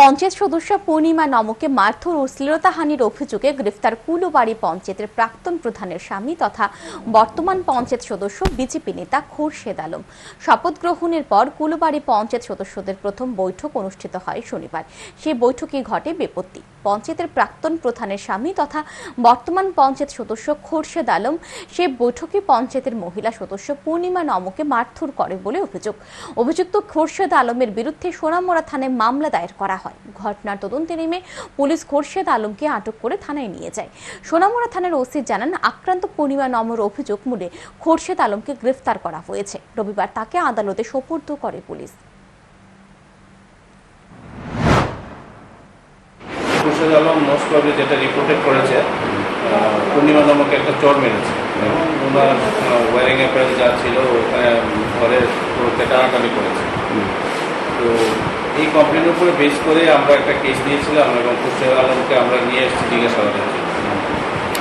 পঞ্চায়েত সদস্য পূর্ণিমা নমকে মারধর ও শ্লীলতাহানির অভিযোগে গ্রেফতার কুলুবাড়ি পঞ্চায়েতের প্রাক্তন প্রধানের স্বামী তথা বর্তমান পঞ্চায়েত সদস্য বিজেপি নেতা খোরশেদ আলম। শপথ গ্রহণের পর কুলুবাড়ি পঞ্চায়েত সদস্যদের প্রথম বৈঠক অনুষ্ঠিত হয় শনিবার। সেই বৈঠকে ঘটে বিপত্তি। পঞ্চায়েতের প্রাক্তন প্রধানের স্বামী তথা বর্তমান পঞ্চায়েত সদস্য খোরশেদ আলম। সে বৈঠকে পঞ্চায়েতের মহিলা সদস্য পূর্ণিমা নমকে মারধর করে বলে অভিযোগ। অভিযুক্ত খোরশেদ আলমের বিরুদ্ধে সোনামুড়া থানায় মামলা দায়ের করা হয়। ঘটনার তদন্তে নেমে পুলিশ খোরশেদ আলমকে আটক করে থানায় নিয়ে যায়। সোনামুড়া থানার ওসি জানান, আক্রান্ত পূর্ণিমা নমর অভিযোগ মূলে খোরশেদ আলমকে গ্রেফতার করা হয়েছে। রবিবার তাকে আদালতে সোপর্দ করে police. Khurshed Alam most probably যেটা রিপোর্টেড করেছে পূর্ণিমা নামক একটা চর মেরেছে। ওনার ওয়ারিং অ্যাপারেল যা ছিল ওখানে ঘরের পুরো টানাটানি করেছে। তো এই কমপ্লেনের উপরে বেস করে আমরা একটা কেস দিয়েছিলাম এবং খুরশেদ আলমকে আমরা নিয়ে এসেছি জিজ্ঞাসাবাদের